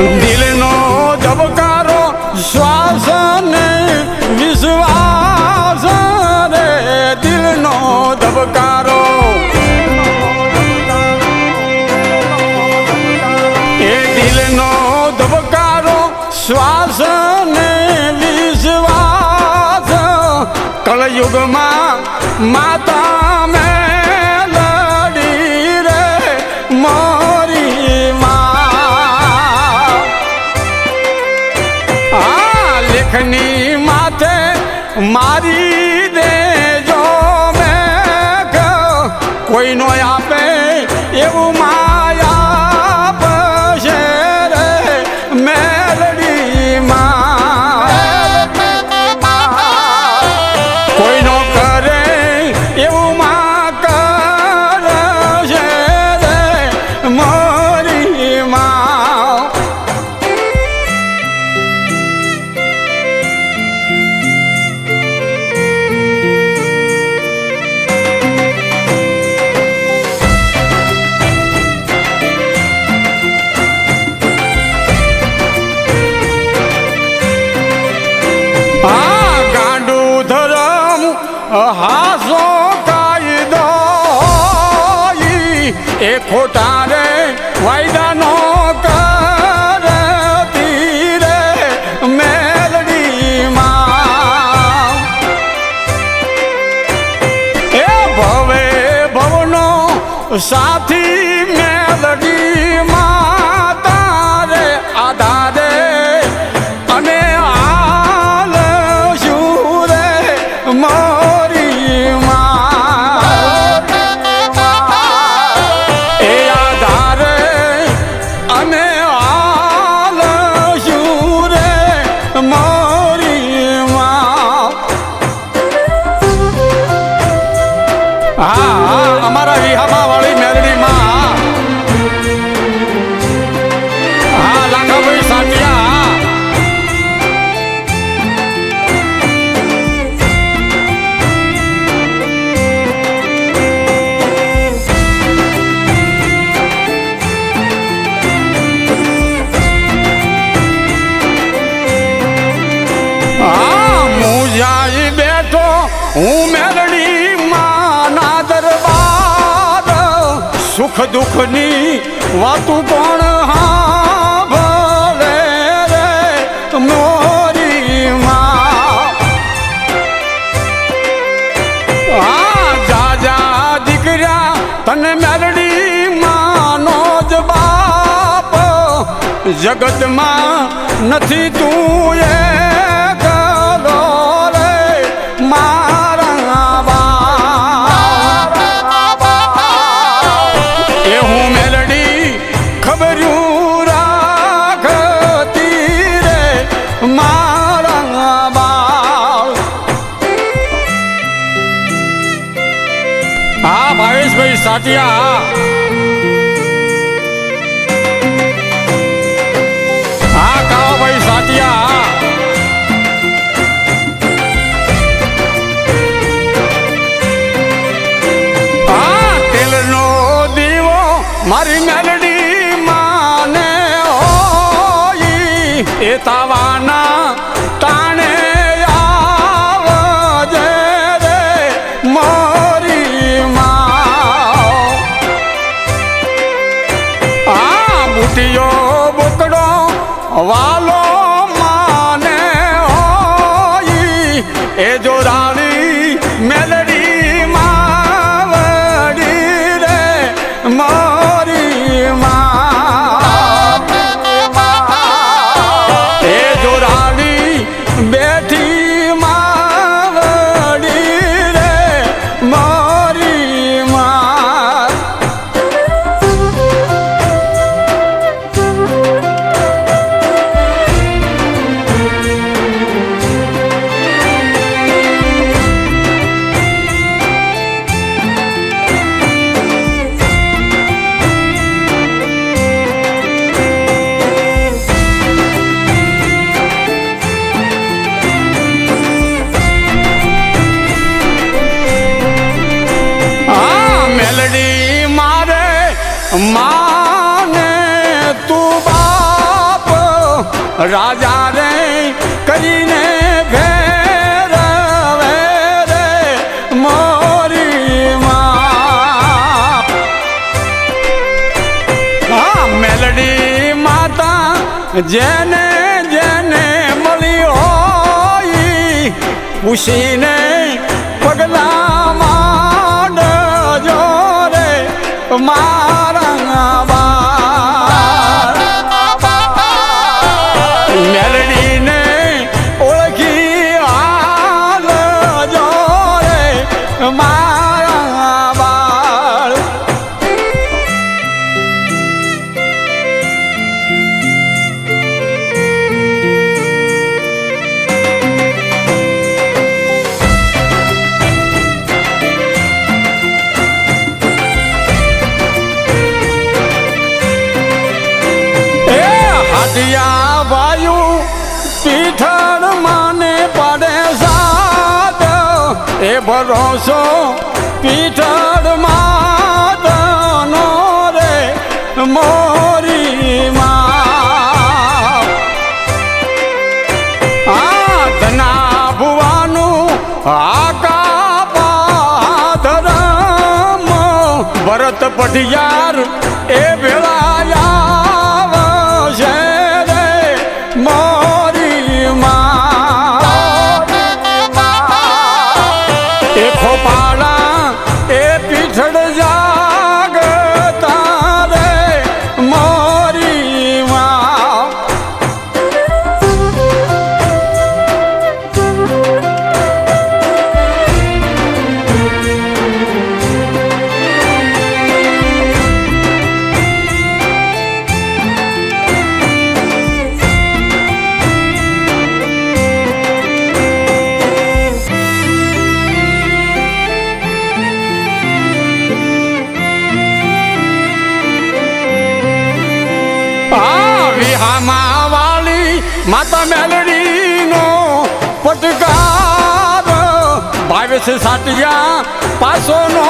દિલનો ધબકારો શ્વાસ ને વિશ્વાસ રે. દિલનો ધબકારો. એ દિલનો ધબકારો શ્વાસ ને વિશ્વાસ. કળયુગમાં માતા મેં આ લેખની માથે મારી હાસો કાયદો એ ખોટા રે વાયદાનો કરતી રે મેલડીમાં એ ભવે ભવનો સાથી હું મેલડી માના દરબાર, સુખ દુઃખની વાતું પણ હા ભલે રે મોરી માં. જાજા દીકરા તને મેલડી માનો જ જગતમાં નથી તું એ સાટિયા હા કાવાભાઈ સાટિયા. હા તેલનો દીવો મારી મેલડી એ જોરાણી રાજા રે કરીને ભેરવે રે મોરી હા મેલડી માતા જેને જેને મળી હોય પૂછીને એ ભરોસો પીઠળ માતાનો રે મોરી માં. આ ભુવાનું આકા પાધરમ ભરત પઢિયાર માતા મેલડીનો પટકાર ભાવે છે સાટિયા પાસો નો